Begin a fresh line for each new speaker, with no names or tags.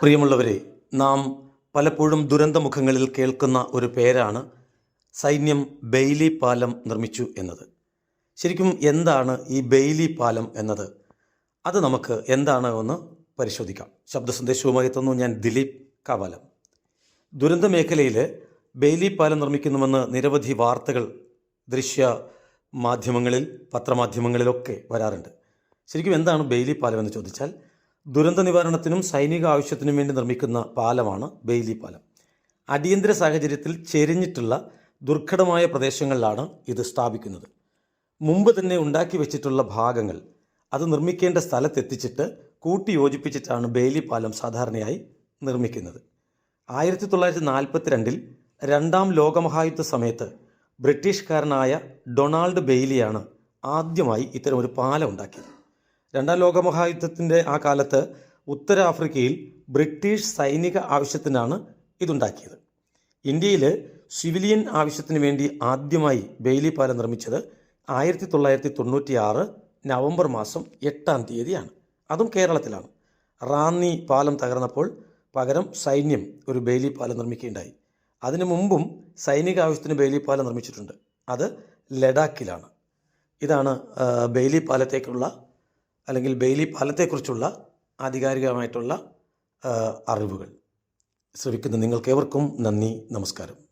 പ്രിയമുള്ളവരെ നാം പലപ്പോഴും ദുരന്തമുഖങ്ങളിൽ കേൾക്കുന്ന ഒരു പേരാണ് സൈന്യം ബെയ്ലി പാലം നിർമ്മിച്ചു എന്നത്. ശരിക്കും എന്താണ് ഈ ബെയ്ലി പാലം എന്നത്? അത് നമുക്ക് എന്താണ് എന്ന് പരിശോധിക്കാം. ശബ്ദ സന്ദേശവുമായി എത്തുന്നു ഞാൻ ദിലീപ് കാവാലം. ദുരന്ത മേഖലയിൽ ബെയ്ലി പാലം നിർമ്മിക്കുന്നുവെന്ന് നിരവധി വാർത്തകൾ ദൃശ്യ മാധ്യമങ്ങളിൽ പത്രമാധ്യമങ്ങളിലൊക്കെ വരാറുണ്ട്. ശരിക്കും എന്താണ് ബെയ്ലി പാലം എന്ന് ചോദിച്ചാൽ ദുരന്ത നിവാരണത്തിനും സൈനിക ആവശ്യത്തിനും വേണ്ടി നിർമ്മിക്കുന്ന പാലമാണ് ബെയ്ലി പാലം. അടിയന്തര സാഹചര്യത്തിൽ ചെരിഞ്ഞിട്ടുള്ള ദുർഘടമായ പ്രദേശങ്ങളിലാണ് ഇത് സ്ഥാപിക്കുന്നത്. മുമ്പ് തന്നെ ഉണ്ടാക്കി വെച്ചിട്ടുള്ള ഭാഗങ്ങൾ അത് നിർമ്മിക്കേണ്ട സ്ഥലത്തെത്തിച്ചിട്ട് കൂട്ടി യോജിപ്പിച്ചിട്ടാണ് ബെയ്ലി പാലം സാധാരണയായി നിർമ്മിക്കുന്നത്. ആയിരത്തി തൊള്ളായിരത്തി നാൽപ്പത്തിരണ്ടിൽ രണ്ടാം ലോകമഹായുദ്ധ സമയത്ത് ബ്രിട്ടീഷുകാരനായ ഡൊണാൾഡ് ബെയ്ലിയാണ് ആദ്യമായി ഇത്തരം ഒരു പാലം ഉണ്ടാക്കിയത്. രണ്ടാം ലോകമഹായുദ്ധത്തിന്റെ ആ കാലത്ത് ഉത്തരാഫ്രിക്കയിൽ ബ്രിട്ടീഷ് സൈനിക ആവശ്യത്തിനാണ് ഇതുണ്ടാക്കിയത്. ഇന്ത്യയിൽ സിവിലിയൻ ആവശ്യത്തിന് വേണ്ടി ആദ്യമായി ബെയിലി പാലം നിർമ്മിച്ചത് ആയിരത്തി തൊള്ളായിരത്തി തൊണ്ണൂറ്റി ആറ് നവംബർ മാസം എട്ടാം തീയതിയാണ്. അതും കേരളത്തിലാണ്. റാന്നി പാലം തകർന്നപ്പോൾ പകരം സൈന്യം ഒരു ബെയിലി പാലം നിർമ്മിക്കുകയുണ്ടായി. അതിനു മുമ്പും സൈനിക ആവശ്യത്തിന് ബെയിലി പാലം നിർമ്മിച്ചിട്ടുണ്ട്. അത് ലഡാക്കിലാണ്. ഇതാണ് ബെയിലി ബെയ്ലി പാലത്തേക്കുള്ള അല്ലെങ്കിൽ ബെയിലി പാലത്തെക്കുറിച്ചുള്ള ആധികാരികമായിട്ടുള്ള അറിവുകൾ. ശ്രവിക്കുന്ന നിങ്ങൾക്കേവർക്കും നന്ദി നമസ്കാരം.